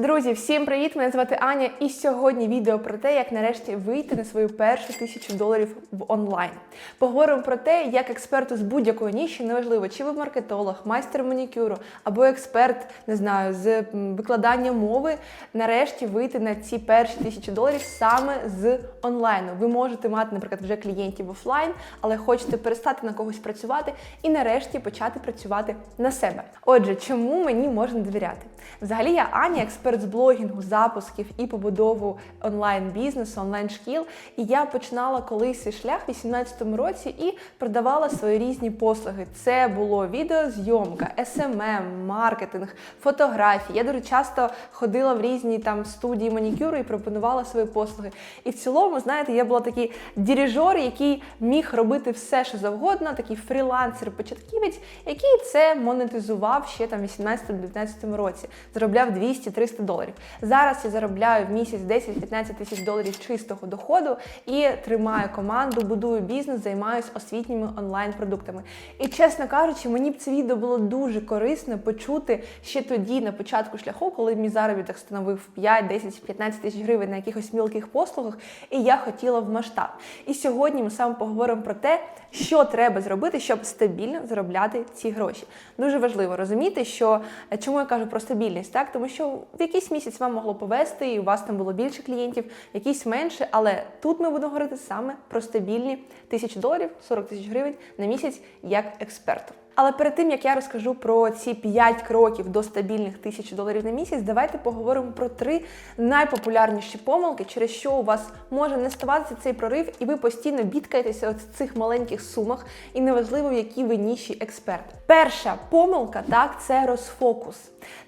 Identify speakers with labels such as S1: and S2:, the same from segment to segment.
S1: Друзі, всім привіт! Мене звати Аня, і сьогодні відео про те, як нарешті вийти на свою першу тисячу доларів в онлайн. Поговоримо про те, як експерту з будь-якої ніші, неважливо, чи ви маркетолог, майстер манікюру або експерт, не знаю, з викладання мови, нарешті вийти на ці перші тисячі доларів саме з онлайну. Ви можете мати, наприклад, вже клієнтів офлайн, але хочете перестати на когось працювати і нарешті почати працювати на себе. Отже, чому мені можна довіряти? Взагалі, я Аня, експерт з блогінгу, запусків і побудову онлайн-бізнесу, онлайн-шкіл. І я починала колись шлях у 2018 році і продавала свої різні послуги. Це було відеозйомка, SMM, маркетинг, фотографії. Я дуже часто ходила в різні там студії манікюру і пропонувала свої послуги. І в цілому, знаєте, я була такий дирижер, який міг робити все, що завгодно, такий фрілансер-початківець, який це монетизував ще там в 18-19 році. Заробляв 200-300 доларів. Зараз я заробляю в місяць 10-15 тисяч доларів чистого доходу і тримаю команду, будую бізнес, займаюся освітніми онлайн-продуктами. І чесно кажучи, мені б це відео було дуже корисно почути ще тоді, на початку шляху, коли мій заробіток становив 5, 10, 15 тисяч гривень на якихось мілких послугах, і я хотіла в масштаб. І сьогодні ми саме поговоримо про те, що треба зробити, щоб стабільно заробляти ці гроші. Дуже важливо розуміти, що е, чому я кажу про стабільність, так тому що в якийсь місяць вам могло повести, і у вас там було більше клієнтів, якісь менше. Але тут ми будемо говорити саме про стабільні тисячі доларів, 40 тисяч гривень на місяць як експерту. Але перед тим як я розкажу про ці 5 кроків до стабільних тисяч доларів на місяць, давайте поговоримо про три найпопулярніші помилки, через що у вас може не ставатися цей прорив, і ви постійно бідкаєтеся от цих маленьких сумах, і неважливо, в якій ви ніші експерт. Перша помилка так це розфокус.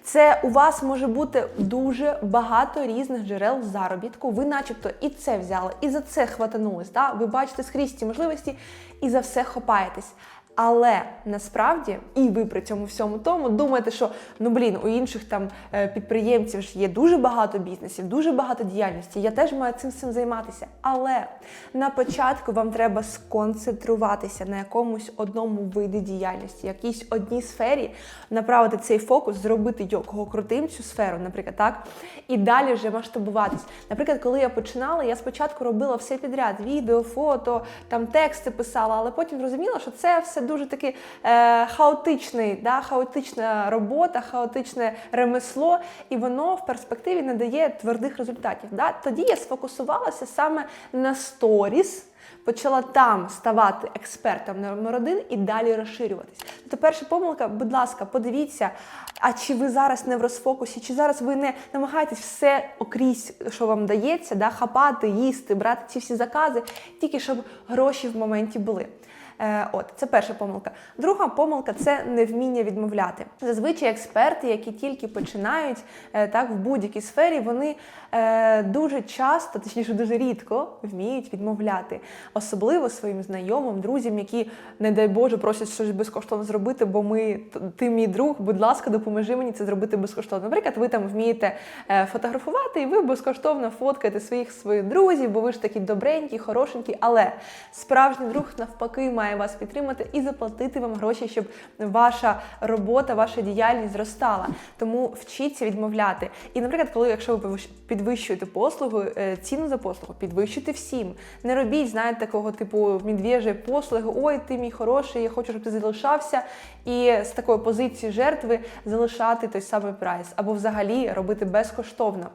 S1: Це у вас може бути дуже багато різних джерел заробітку. Ви, начебто, і це взяли, і за це хватанулись. Так? Ви бачите скрізь ці можливості і за все хопаєтесь. Але насправді і ви при цьому всьому тому думаєте, що ну блін, у інших там е, підприємців ж є дуже багато бізнесів, дуже багато діяльності. Я теж маю цим всім займатися. Але на початку вам треба сконцентруватися на якомусь одному виді діяльності, якійсь одній сфері, направити цей фокус, зробити його крутим цю сферу, наприклад, так, і далі вже масштабуватись. Наприклад, коли я починала, я спочатку робила все підряд: відео, фото, там тексти писала, але потім зрозуміла, що це все дуже таки е, хаотичний, да, хаотична робота, хаотичне ремесло, і воно в перспективі не дає твердих результатів. Да? Тоді я сфокусувалася саме на сторіс. Почала там ставати експертом номер один і далі розширюватись. Тобто перша помилка, будь ласка, подивіться, а чи ви зараз не в розфокусі, чи зараз ви не намагаєтесь все окрізь, що вам дається, да, хапати, їсти, брати ці всі закази, тільки щоб гроші в моменті були. Е, От, це перша помилка. Друга помилка це невміння відмовляти. Зазвичай експерти, які тільки починають е, так в будь-якій сфері, вони е, дуже часто, точніше, дуже рідко вміють відмовляти, особливо своїм знайомим, друзям, які, не дай Боже, просять щось безкоштовно зробити, бо ми ти мій друг, будь ласка, допоможи мені це зробити безкоштовно. Наприклад, ви там вмієте фотографувати, і ви безкоштовно фоткаєте своїх своїх друзів, бо ви ж такі добренькі, хорошенькі. Але справжній друг навпаки має вас підтримати і заплатити вам гроші, щоб ваша робота, ваша діяльність зростала. Тому вчіться відмовляти. І, наприклад, коли якщо ви підвищуєте послугу, е, ціну за послугу, підвищуйте всім. Не робіть, знаєте, такого типу медвежої послуги. Ой, ти мій хороший, я хочу, щоб ти залишався. І з такої позиції жертви залишати той самий прайс, або взагалі робити безкоштовно.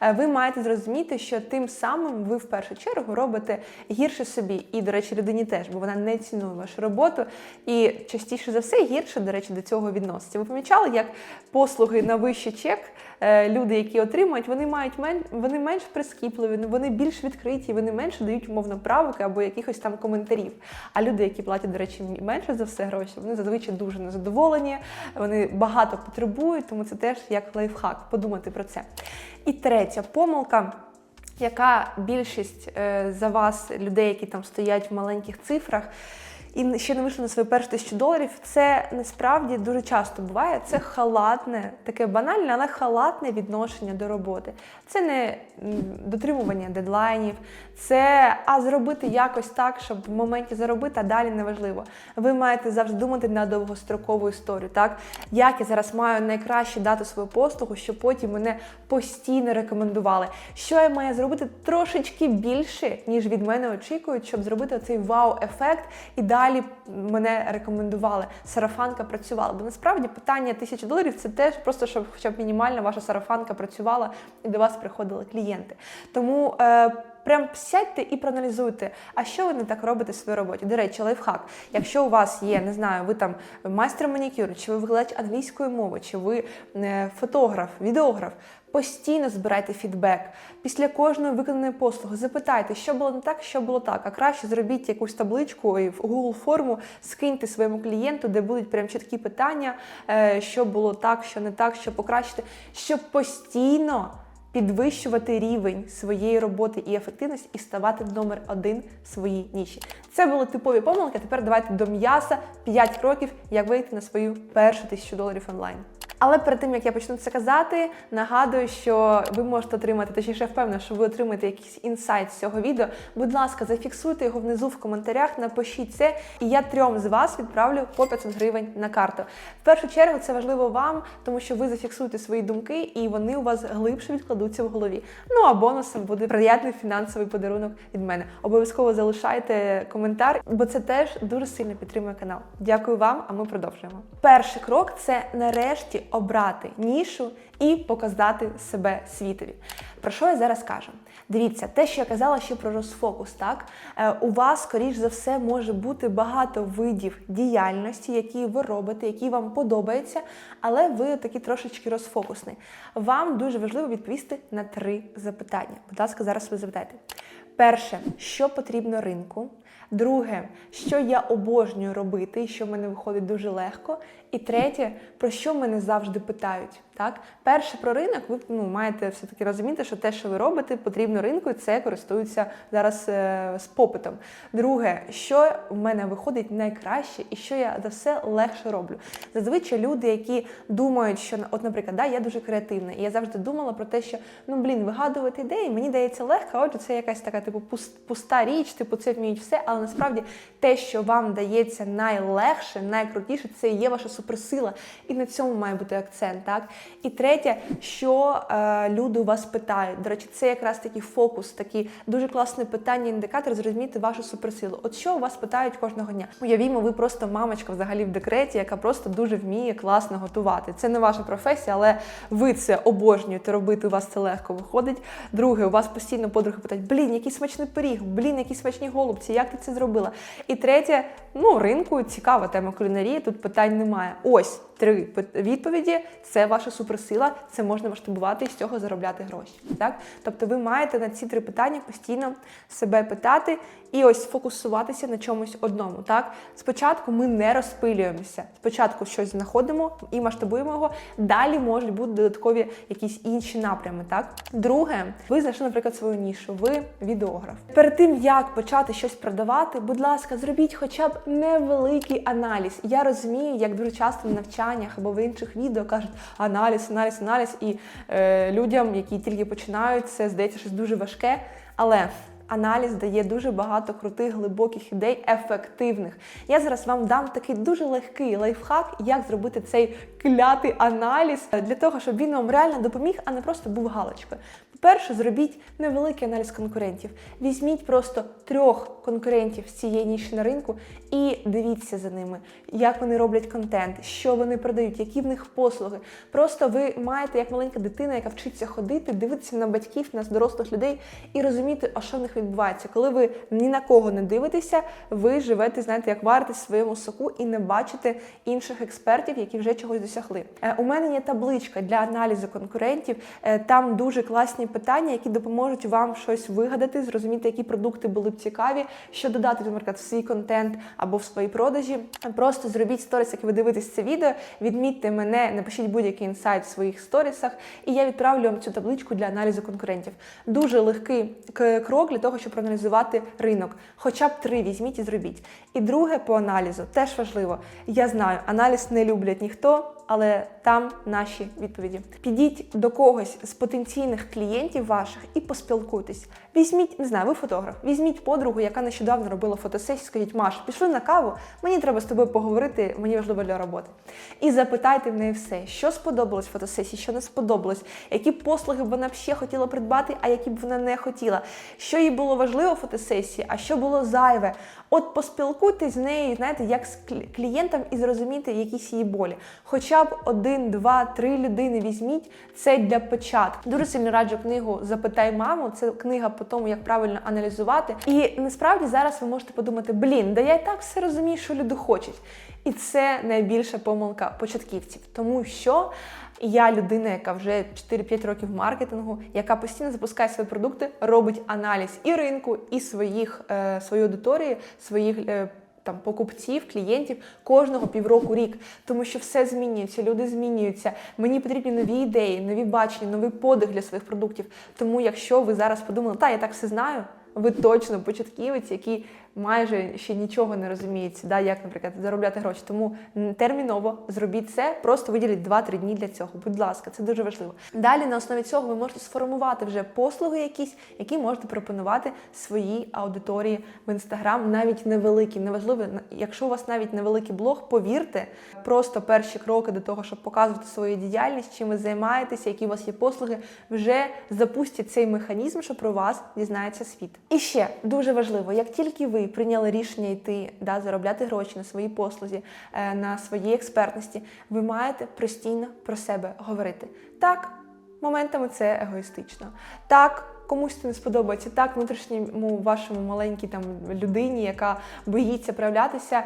S1: Е, Ви маєте зрозуміти, що тим самим ви в першу чергу робите гірше собі, і, до речі, людині теж, бо вона не цінує вашу роботу. І частіше за все гірше, до речі, до цього відноситься. Ви помічали, як послуги на вищий чек е, люди, які отримують, вони мають мен... вони менш прискіпливі, вони більш відкриті, вони менше дають умовно правок або якихось там коментарів. А люди, які платять, до речі, менше за все гроші, вони зазвичай дуже незадоволені, вони багато потребують, тому це теж як лайфхак. Подумати про це. І третя помилка. Яка більшість е, за вас людей, які там стоять в маленьких цифрах, і ще не вийшли на свою першу тисячу доларів, це насправді дуже часто буває. Це халатне, таке банальне, але халатне відношення до роботи. Це не дотримування дедлайнів, це а зробити якось так, щоб в моменті заробити, а далі неважливо. Ви маєте завжди думати на довгострокову історію. Так як я зараз маю найкраще дати свою послугу, щоб потім мене постійно рекомендували. Що я маю зробити трошечки більше, ніж від мене очікують, щоб зробити цей вау-ефект і далі мене рекомендували. Сарафанка працювала. Бо насправді питання тисячі доларів це теж просто, щоб хоча б мінімально ваша сарафанка працювала і до вас приходили клієнти. Тому. Е, Прям сядьте і проаналізуйте, а що ви не так робите в своїй роботі. До речі, лайфхак. Якщо у вас є, не знаю, ви там майстер манікюру, чи ви викладач англійської мови, чи ви е, фотограф, відеограф, постійно збирайте фідбек. Після кожної виконаної послуги запитайте, що було не так, що було так. А краще зробіть якусь табличку і в Google форму скиньте своєму клієнту, де будуть прям чіткі питання, е, що було так, що не так, що покращити, щоб постійно підвищувати рівень своєї роботи і ефективність і ставати номер один в своїй ніші. Це були типові помилки. Тепер давайте до м'яса 5 кроків, як вийти на свою першу тисячу доларів онлайн. Але перед тим як я почну це казати, нагадую, що ви можете отримати, точніше, впевнена, що ви отримаєте якийсь інсайт з цього відео. Будь ласка, зафіксуйте його внизу в коментарях, напишіть це, і я трьом з вас відправлю по 500 гривень на карту. В першу чергу це важливо вам, тому що ви зафіксуєте свої думки, і вони у вас глибше відкладуться в голові. Ну а бонусом буде приятний фінансовий подарунок від мене. Обов'язково залишайте коментар, бо це теж дуже сильно підтримує канал. Дякую вам, а ми продовжуємо. Перший крок це нарешті обрати нішу і показати себе світові. Про що я зараз кажу? Дивіться, те, що я казала ще про розфокус, так Е, у вас, скоріш за все, може бути багато видів діяльності, які ви робите, які вам подобаються, але ви такі трошечки розфокусний. Вам дуже важливо відповісти на три запитання. Будь ласка, зараз ви запитайте. Перше, що потрібно ринку. Друге, що я обожнюю робити, і що в мене виходить дуже легко. І третє, про що мене завжди питають. Так, перше про ринок, ви ну, маєте все-таки розуміти, що те, що ви робите, потрібно ринку, і це користується зараз е, з попитом. Друге, що в мене виходить найкраще і що я за все легше роблю. Зазвичай люди, які думають, що от, наприклад, да, я дуже креативна, і я завжди думала про те, що ну блін, вигадувати ідеї, мені дається легко, отже, це якась така типу пус- пуста річ, типу це вміють все, але насправді те, що вам дається найлегше, найкрутіше, це є ваша суперсила. І на цьому має бути акцент. так? І третє, що е, люди у вас питають. До речі, це якраз такий фокус, такий дуже класне питання, індикатор, зрозуміти вашу суперсилу. От що у вас питають кожного дня? Уявімо, ви просто мамочка взагалі в декреті, яка просто дуже вміє класно готувати. Це не ваша професія, але ви це обожнюєте робити. У вас це легко виходить. Друге, у вас постійно подруги питають: блін, який смачний пиріг, блін, які смачні голубці, як ти це зробила? І третє, ну ринку цікава тема кулінарії. Тут питань немає. Ось три відповіді: це ваша суперсила, це можна масштабувати і з цього заробляти гроші. Так, тобто, ви маєте на ці три питання постійно себе питати і ось фокусуватися на чомусь одному. Так, спочатку ми не розпилюємося. Спочатку щось знаходимо і масштабуємо його. Далі можуть бути додаткові якісь інші напрями. Так, друге, ви знайшли, наприклад, свою нішу. Ви відеограф. Перед тим як почати щось продавати, будь ласка, зробіть хоча б невеликий аналіз. Я розумію, як дуже часто на навчаннях або в інших відео кажуть аналіз, аналіз, аналіз, і е, людям, які тільки починають, це здається щось дуже важке. Але аналіз дає дуже багато крутих, глибоких ідей, ефективних. Я зараз вам дам такий дуже легкий лайфхак, як зробити цей клятий аналіз для того, щоб він вам реально допоміг, а не просто був галочкою. По-перше, зробіть невеликий аналіз конкурентів. Візьміть просто трьох конкурентів з цієї ніші на ринку і дивіться за ними, як вони роблять контент, що вони продають, які в них послуги. Просто ви маєте, як маленька дитина, яка вчиться ходити, дивитися на батьків, на дорослих людей і розуміти, а що в них відбувається. Коли ви ні на кого не дивитеся, ви живете, знаєте, як варитесь в своєму соку і не бачите інших експертів, які вже чогось досягли. Е, У мене є табличка для аналізу конкурентів. Е, Там дуже класні питання, які допоможуть вам щось вигадати, зрозуміти, які продукти були б цікаві, що додати, наприклад, в свій контент або в свої продажі. Просто зробіть сторіс, як ви дивитесь це відео, відмітьте мене, напишіть будь-який інсайт в своїх сторісах, і я відправлю вам цю табличку для аналізу конкурентів. Дуже легкий крок для того, щоб проаналізувати ринок. Хоча б три візьміть і зробіть. І друге по аналізу теж важливо. Я знаю, аналіз не люблять ніхто. Але там наші відповіді. Підіть до когось з потенційних клієнтів ваших і поспілкуйтесь. Візьміть, не знаю, ви фотограф, візьміть подругу, яка нещодавно робила фотосесію, скажіть, Маш, пішли на каву, мені треба з тобою поговорити, мені важливо для роботи. І запитайте в неї все, що сподобалось в фотосесії, що не сподобалось, які послуги б вона ще хотіла придбати, а які б вона не хотіла, що їй було важливо в фотосесії, а що було зайве. От поспілкуйтесь з нею, знаєте, як з клієнтом і зрозуміти якісь її болі. Хоча б один, два, три людини візьміть це для початку. Дуже сильно раджу книгу Запитай маму. Це книга по тому, як правильно аналізувати. І насправді зараз ви можете подумати: блін, да я і так все розумію, що люди хочуть. І це найбільша помилка початківців, тому що. Я людина, яка вже 4-5 років маркетингу, яка постійно запускає свої продукти, робить аналіз і ринку, і своїх е, своєї аудиторії, своїх е, там покупців, клієнтів кожного півроку рік, тому що все змінюється, люди змінюються. Мені потрібні нові ідеї, нові бачення, новий подих для своїх продуктів. Тому, якщо ви зараз подумали, та я так все знаю. Ви точно початківець, який майже ще нічого не розуміється, да, як, наприклад, заробляти гроші. Тому терміново зробіть це, просто виділіть 2-3 дні для цього. Будь ласка, це дуже важливо. Далі на основі цього ви можете сформувати вже послуги якісь, які можете пропонувати своїй аудиторії в інстаграм, навіть невеликі. Неважливо, якщо у вас навіть невеликий блог, повірте, просто перші кроки до того, щоб показувати свою діяльність, чим ви займаєтеся, які у вас є послуги, вже запустять цей механізм, що про вас дізнається світ. І ще дуже важливо, як тільки ви прийняли рішення йти да, заробляти гроші на свої послузі, е, на своїй експертності, ви маєте постійно про себе говорити. Так, моментами це егоїстично. Так. Комусь це не сподобається так, внутрішньому вашому маленькій там людині, яка боїться проявлятися.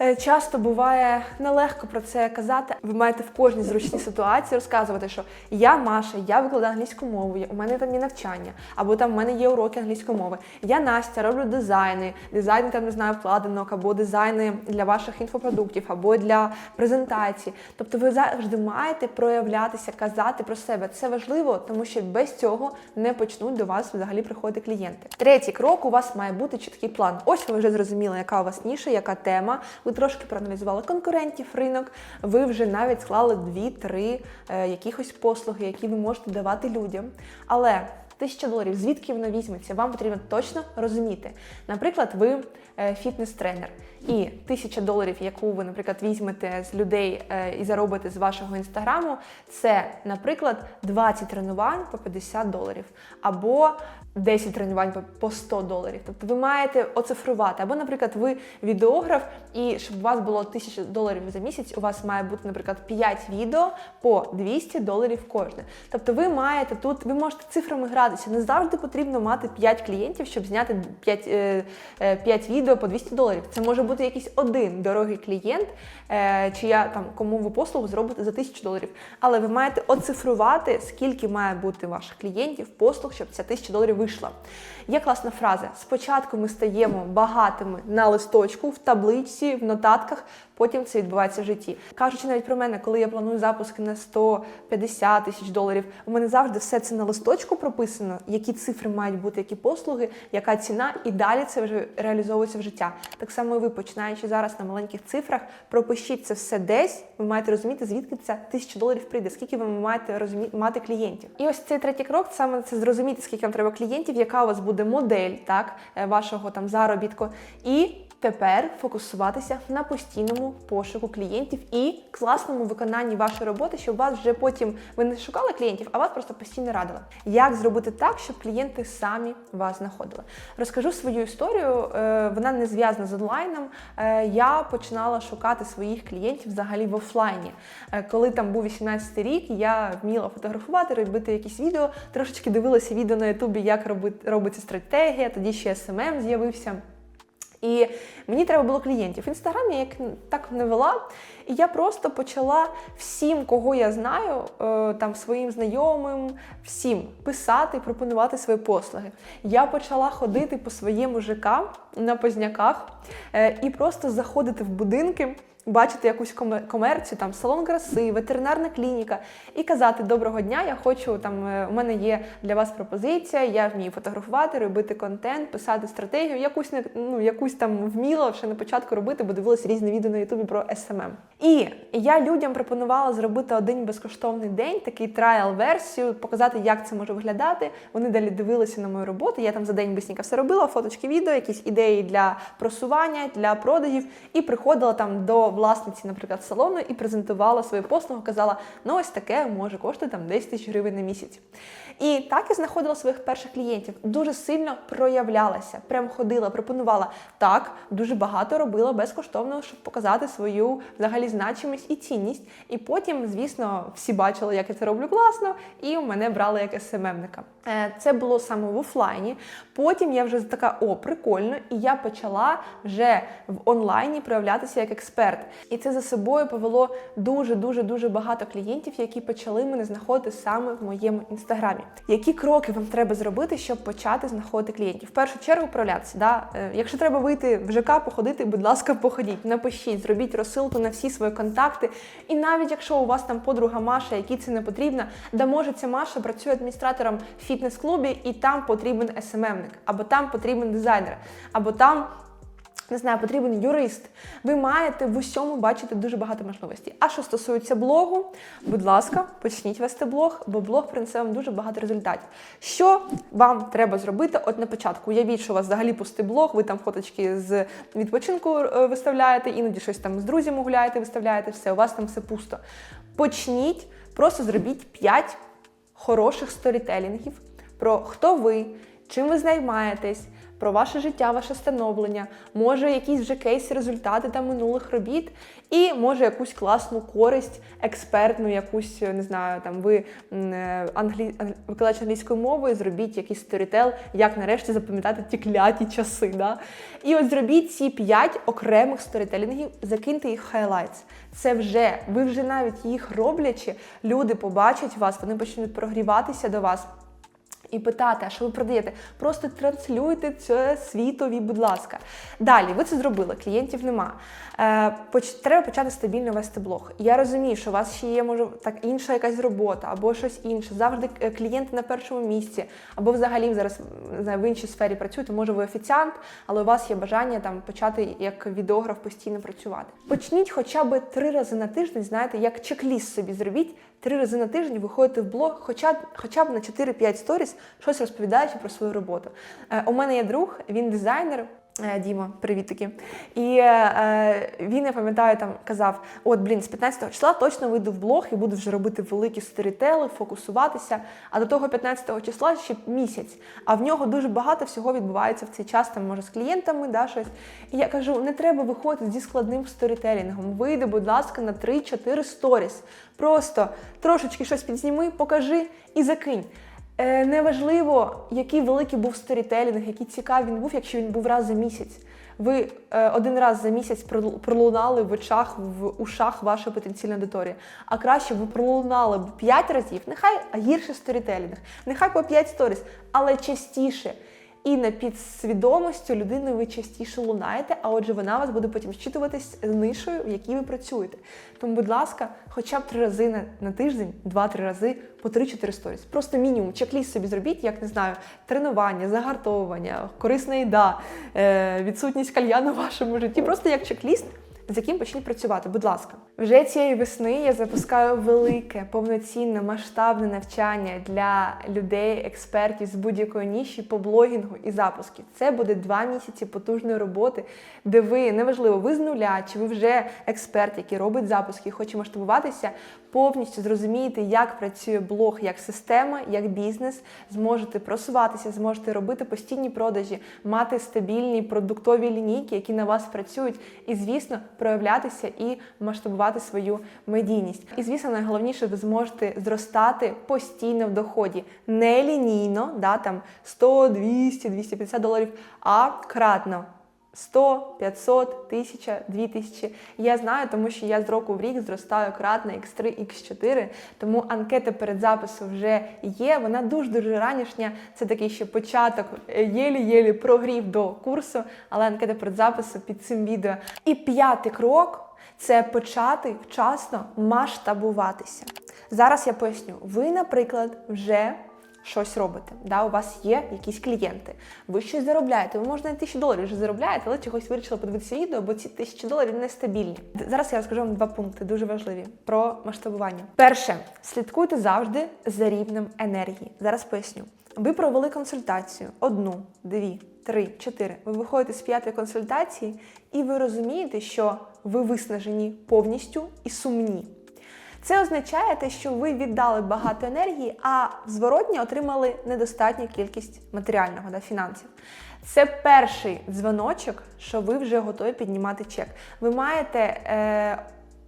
S1: Е, Часто буває нелегко про це казати. Ви маєте в кожній зручній ситуації розказувати, що я Маша, я викладаю англійську мову, у мене там є навчання, або там в мене є уроки англійської мови. Я Настя, роблю дизайни, дизайни там не знаю вкладинок, або дизайни для ваших інфопродуктів, або для презентацій. Тобто ви завжди маєте проявлятися, казати про себе. Це важливо, тому що без цього не почнуть до вас взагалі приходити клієнти. Третій крок у вас має бути чіткий план. Ось ви вже зрозуміли, яка у вас ніша, яка тема. Ви трошки проаналізували конкурентів, ринок. Ви вже навіть склали дві-три е, якихось послуги, які ви можете давати людям. Але Тисяча доларів, звідки воно візьметься? Вам потрібно точно розуміти. Наприклад, ви е, фітнес-тренер, і тисяча доларів, яку ви, наприклад, візьмете з людей е, і заробите з вашого інстаграму, це, наприклад, 20 тренувань по 50 доларів, або 10 тренувань по- по 100 доларів. Тобто ви маєте оцифрувати. Або, наприклад, ви відеограф, і щоб у вас було 1000 доларів за місяць, у вас має бути, наприклад, 5 відео по 200 доларів кожне. Тобто ви маєте тут, ви можете цифрами гратися. Не завжди потрібно мати 5 клієнтів, щоб зняти 5, е, е, 5 відео по 200 доларів. Це може бути якийсь один дорогий клієнт, е, чия там кому ви послугу зробите за тисячу доларів. Але ви маєте оцифрувати, скільки має бути ваших клієнтів, послуг, щоб ця тисяча доларів вийшла. Є класна фраза: спочатку ми стаємо багатими на листочку, в табличці, в нотатках, потім це відбувається в житті. Кажучи навіть про мене, коли я планую запуски на 150 тисяч доларів, у мене завжди все це на листочку прописано, які цифри мають бути, які послуги, яка ціна, і далі це вже реалізовується в життя. Так само і ви, починаючи зараз на маленьких цифрах, пропишіть це все десь. Ви маєте розуміти, звідки ця тисяча доларів прийде, скільки ви маєте розумі... мати клієнтів. І ось цей третій крок саме це зрозуміти, скільки вам треба клієнтів, яка у вас буде модель так е, вашого там заробітку. І тепер фокусуватися на постійному пошуку клієнтів і класному виконанні вашої роботи, щоб вас вже потім ви не шукали клієнтів, а вас просто постійно радили. Як зробити так, щоб клієнти самі вас знаходили? Розкажу свою історію. е, Вона не зв'язана з онлайном. Е, Я починала шукати своїх клієнтів взагалі в офлайні. Е, Коли там був 18 рік, я вміла фотографувати, робити якісь відео. Трошечки дивилася відео на Ютубі, як робиться стратегія. Тоді ще SMM з'явився. І мені треба було клієнтів. Інстаграм я як так не вела. І я просто почала всім, кого я знаю, е, там своїм знайомим, всім писати, пропонувати свої послуги. Я почала ходити по своєму ЖК на позняках е, і просто заходити в будинки. Бачити якусь коме- комерцію, там салон краси, ветеринарна клініка, і казати Доброго дня, я хочу там. е, У мене є для вас пропозиція, я вмію фотографувати, робити контент, писати стратегію, якусь не ну якусь там вміла ще на початку робити, бо дивилася різні відео на Ютубі про SMM. І я людям пропонувала зробити один безкоштовний день, такий трайл-версію, показати, як це може виглядати. Вони далі дивилися на мою роботу. Я там за день бисенько все робила, фоточки, відео, якісь ідеї для просування, для продажів, і приходила там до власниці, наприклад, салону і презентувала свою послугу, казала: ну ось таке може коштувати там 10 тисяч гривень на місяць. І так я знаходила своїх перших клієнтів. Дуже сильно проявлялася, прям ходила, пропонувала. Так, дуже багато робила безкоштовно, щоб показати свою взагалі значимість і цінність. І потім, звісно, всі бачили, як я це роблю класно, і мене брали як СММника. Е, Це було саме в офлайні. Потім я вже така, о, прикольно, і я почала вже в онлайні проявлятися як експерт. І це за собою повело дуже дуже дуже багато клієнтів, які почали мене знаходити саме в моєму інстаграмі. Які кроки вам треба зробити, щоб почати знаходити клієнтів? В першу чергу проявлятися. Да? Е, Якщо треба вийти в ЖК, походити, будь ласка, походіть, напишіть, зробіть розсилку на всі свої контакти. І навіть якщо у вас там подруга Маша, якій це не потрібно, да може ця Маша працює адміністратором в фітнес-клубі, і там потрібен СММник, або там потрібен дизайнер, або там. Не знаю, потрібен юрист. Ви маєте в усьому бачити дуже багато можливостей. А що стосується блогу, будь ласка, почніть вести блог, бо блог принесе вам дуже багато результатів. Що вам треба зробити? От на початку уявіть, що у вас взагалі пустий блог, ви там фоточки з відпочинку е, виставляєте, іноді щось там з друзями гуляєте, виставляєте, все, у вас там все пусто. Почніть, просто зробіть 5 хороших сторітелінгів про хто ви, чим ви займаєтесь, про ваше життя, ваше становлення, може якісь вже кейси, результати там минулих робіт, і може якусь класну користь, експертну, якусь не знаю, там ви е, англі... викладач англійської мови, зробіть якийсь сторітел, як нарешті запам'ятати ті кляті часи. Да? І от зробіть ці п'ять окремих сторітелінгів, закиньте їх в хайлайтс. Це вже ви вже навіть їх роблячи, люди побачать вас, вони почнуть прогріватися до вас. І питати, а що ви продаєте? Просто транслюйте це світові, будь ласка. Далі, ви це зробили, клієнтів нема. Е, треба почати стабільно вести блог. Я розумію, що у вас ще є, може, так інша якась робота або щось інше. Завжди е, клієнти на першому місці, або взагалі зараз знаю, в іншій сфері працюєте. Може, ви офіціант, але у вас є бажання там почати як відеограф постійно працювати. Почніть хоча б три рази на тиждень, знаєте, як чек-ліст собі зробіть. Три рази на тиждень виходите в блог, хоча, хоча б на 4-5 сторіс, щось розповідаючи про свою роботу. Е, у мене є друг, він дизайнер. е, Діма, привіт таки. І е, він, я пам'ятаю, там казав: от, блін, з 15 числа точно вийду в блог і буду вже робити великі сторітели, фокусуватися. А до того 15 числа ще місяць. А в нього дуже багато всього відбувається в цей час, там може з клієнтами, да, щось. І я кажу: не треба виходити зі складним сторітелінгом. Вийди, будь ласка, на 3-4 сторіс. Просто трошечки щось підзніми, покажи і закинь. Е, неважливо, який великий був сторітелінг, який цікавий він був, якщо він був раз за місяць. Ви е, один раз за місяць прол- пролунали в очах, в ушах вашої потенційної аудиторії. А краще ви пролунали б 5 разів, нехай гірше сторітелінг, нехай по 5 сторіс, але частіше. І на підсвідомостю людини ви частіше лунаєте, а отже, вона вас буде потім зчитуватись з нишою, в якій ви працюєте. Тому, будь ласка, хоча б три рази на, на тиждень, два-три рази по 3-4 сторіс. Просто мінімум чек-ліст собі зробіть, як не знаю, тренування, загартовування, корисна їда, е, відсутність кальяну в вашому житті. Просто як чек-ліст. З яким почніть працювати, будь ласка, вже цієї весни я запускаю велике, повноцінне, масштабне навчання для людей, експертів з будь-якої ніші по блогінгу і запуску. Це буде два місяці потужної роботи, де ви неважливо, ви з нуля, чи ви вже експерт, який робить запуски і хоче масштабуватися, повністю зрозумієте, як працює блог як система, як бізнес, зможете просуватися, зможете робити постійні продажі, мати стабільні продуктові лінійки, які на вас працюють, і, звісно, проявлятися і масштабувати свою медійність. І, звісно, найголовніше, ви зможете зростати постійно в доході, не лінійно, да, там 100, 200, 250 доларів, а кратно. 100, 500, 1000, 2000. Я знаю, тому що я з року в рік зростаю кратно X3, X4, тому анкета перед записом вже є. Вона дуже-дуже ранішня. Це такий ще початок, е, єлі-єлі прогрів до курсу, але анкета перед записом під цим відео. І п'ятий крок це почати вчасно масштабуватися. Зараз я поясню. Ви, наприклад, вже щось робите. Да? У вас є якісь клієнти, ви щось заробляєте. Ви може на тисячу доларів вже заробляєте, але чогось вирішили подивитися відео, бо ці тисячі доларів нестабільні. Зараз я розкажу вам два пункти, дуже важливі про масштабування. Перше, слідкуйте завжди за рівнем енергії. Зараз поясню. Ви провели консультацію одну, дві, три, чотири. Ви виходите з п'ятої консультації, і ви розумієте, що ви виснажені повністю і сумні. Це означає те, що ви віддали багато енергії, а зворотні отримали недостатню кількість матеріального да, фінансів. Це перший дзвоночок, що ви вже готові піднімати чек. Ви маєте е,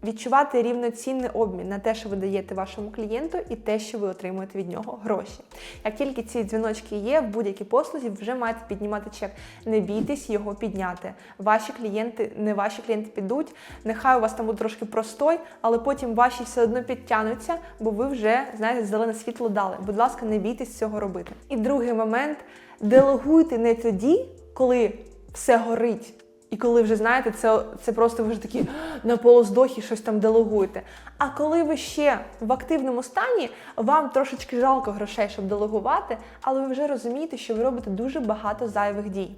S1: відчувати рівноцінний обмін на те, що ви даєте вашому клієнту, і те, що ви отримуєте від нього гроші. Як тільки ці дзвіночки є в будь-якій послузі, вже маєте піднімати чек. Не бійтесь його підняти. Ваші клієнти, не ваші клієнти підуть. Нехай у вас там буде трошки простой, але потім ваші все одно підтягнуться, бо ви вже знаєте, зелене світло дали. Будь ласка, не бійтесь цього робити. І другий момент делегуйте не тоді, коли все горить. І коли вже знаєте, це це просто ви вже такі на полуздохі щось там делегуєте. А коли ви ще в активному стані, вам трошечки жалко грошей, щоб делегувати, але ви вже розумієте, що ви робите дуже багато зайвих дій.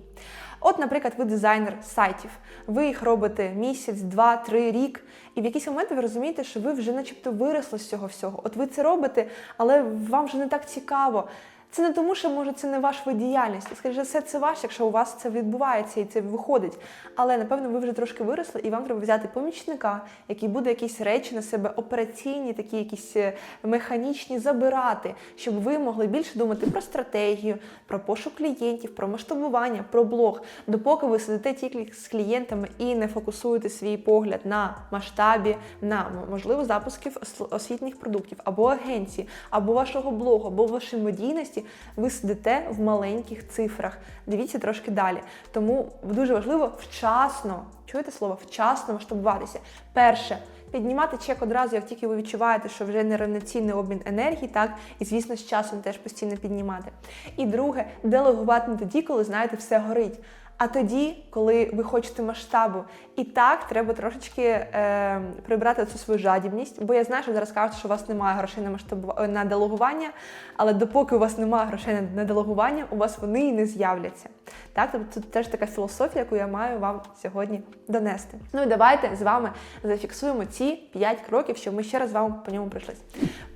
S1: От, наприклад, ви дизайнер сайтів, ви їх робите місяць, два, три рік, і в якийсь момент ви розумієте, що ви вже начебто виросли з цього всього. От ви це робите, але вам вже не так цікаво. Це не тому, що може це не ваш вид діяльності. Скоріше все, це ваш, якщо у вас це відбувається і це виходить. Але напевно ви вже трошки виросли, і вам треба взяти помічника, який буде якісь речі на себе операційні, такі якісь е, механічні забирати, щоб ви могли більше думати про стратегію, про пошук клієнтів, про масштабування, про блог. Допоки ви сидите тільки з клієнтами і не фокусуєте свій погляд на масштабі, на можливо запусків освітніх продуктів або агенції, або вашого блогу, або вашої медійності ви сидите в маленьких цифрах. Дивіться трошки далі. Тому дуже важливо вчасно, чуєте слово, вчасно масштабуватися. Перше. Піднімати чек одразу, як тільки ви відчуваєте, що вже неравноцінний обмін енергії, так і звісно, з часом теж постійно піднімати. І друге, делегувати не тоді, коли знаєте, все горить. А тоді, коли ви хочете масштабу, і так треба трошечки е, прибрати цю свою жадібність, бо я знаю, що зараз кажуть, що у вас немає грошей на масштабу на делегування, але допоки у вас немає грошей на делегування, у вас вони і не з'являться. Так, тобто це теж така філософія, яку я маю вам сьогодні донести. Ну і давайте з вами зафіксуємо ці 5 кроків, щоб ми ще раз з вами по ньому пройшлись.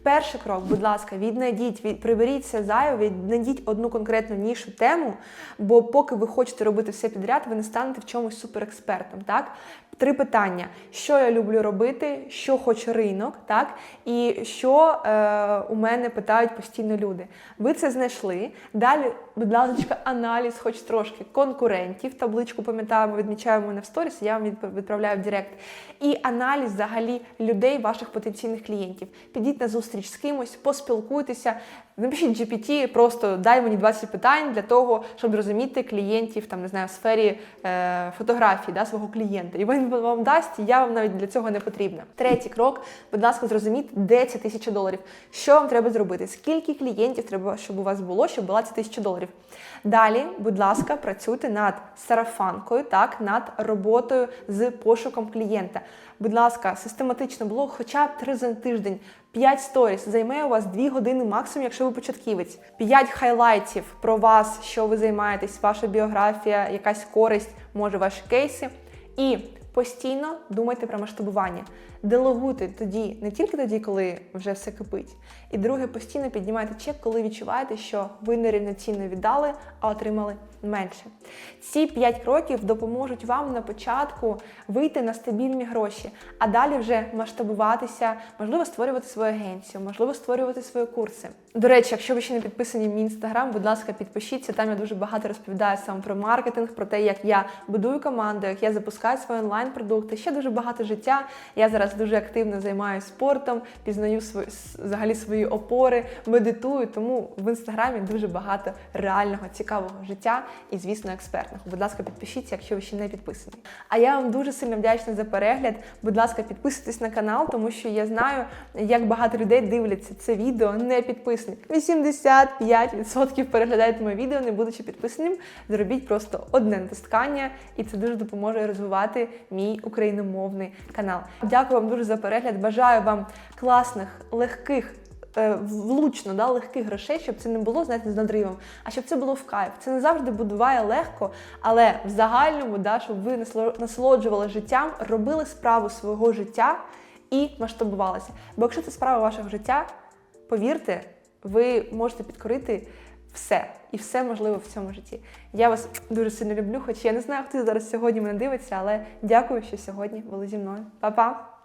S1: Перший крок, будь ласка, віднайдіть, від, приберіть все зайве, віднайдіть одну конкретну нішу тему, бо поки ви хочете робити все підряд, ви не станете в чомусь суперекспертом. Так? Три питання: що я люблю робити, що хоче ринок, так і що е, у мене питають постійно люди. Ви це знайшли. Далі, будь ласка, аналіз, хоч трошки конкурентів. Табличку пам'ятаємо, відмічаємо мене в сторіс, я вам відправляю в Директ. І аналіз взагалі людей, ваших потенційних клієнтів. Підіть на зустріч з кимось, поспілкуйтеся. Напишіть GPT, просто дай мені 20 питань для того, щоб зрозуміти клієнтів там, не знаю, в сфері е, фотографії да, свого клієнта. І він вам дасть, я вам навіть для цього не потрібна. Третій крок, будь ласка, зрозуміть, де ця тисяча доларів. Що вам треба зробити? Скільки клієнтів треба, щоб у вас було, щоб була ця тисяча доларів? Далі, будь ласка, працюйте над сарафанкою, так, над роботою з пошуком клієнта. Будь ласка, систематично блог хоча б три за тиждень. 5 сторіс займе у вас 2 години максимум, якщо ви початківець. 5 хайлайтів про вас, що ви займаєтесь, ваша біографія, якась користь, може ваші кейси. І постійно думайте про масштабування. Делегуйте тоді, не тільки тоді, коли вже все кипить. І друге, постійно піднімайте чек, коли відчуваєте, що ви нерівноцінно віддали, а отримали менше. Ці 5 кроків допоможуть вам на початку вийти на стабільні гроші, а далі вже масштабуватися, можливо, створювати свою агенцію, можливо, створювати свої курси. До речі, якщо ви ще не підписані в мій інстаграм, будь ласка, підпишіться. Там я дуже багато розповідаю саме про маркетинг, про те, як я будую команду, як я запускаю свої онлайн-продукти. Ще дуже багато життя. Я зараз дуже активно займаюся спортом, пізнаю свої взагалі свої опори, медитую. Тому в інстаграмі дуже багато реального цікавого життя і, звісно, експертного. Будь ласка, підпишіться, якщо ви ще не підписані. А я вам дуже сильно вдячна за перегляд. Будь ласка, підписуйтесь на канал, тому що я знаю, як багато людей дивляться це відео, не підписані. 85% переглядають моє відео, не будучи підписаним. Зробіть просто одне натискання, і це дуже допоможе розвивати мій україномовний канал. Дякую вам дуже за перегляд. Бажаю вам класних, легких. е, Влучно, да, легких грошей, щоб це не було, знаєте, з надривом, а щоб це було в кайф. Це не завжди буває легко, але в загальному, да, щоб ви насолоджували життям, робили справу свого життя і масштабувалися. Бо якщо це справа вашого життя, повірте, ви можете підкорити все, і все можливо в цьому житті. Я вас дуже сильно люблю, хоч я не знаю, хто зараз сьогодні мене дивиться, але дякую, що сьогодні були зі мною. Па-па!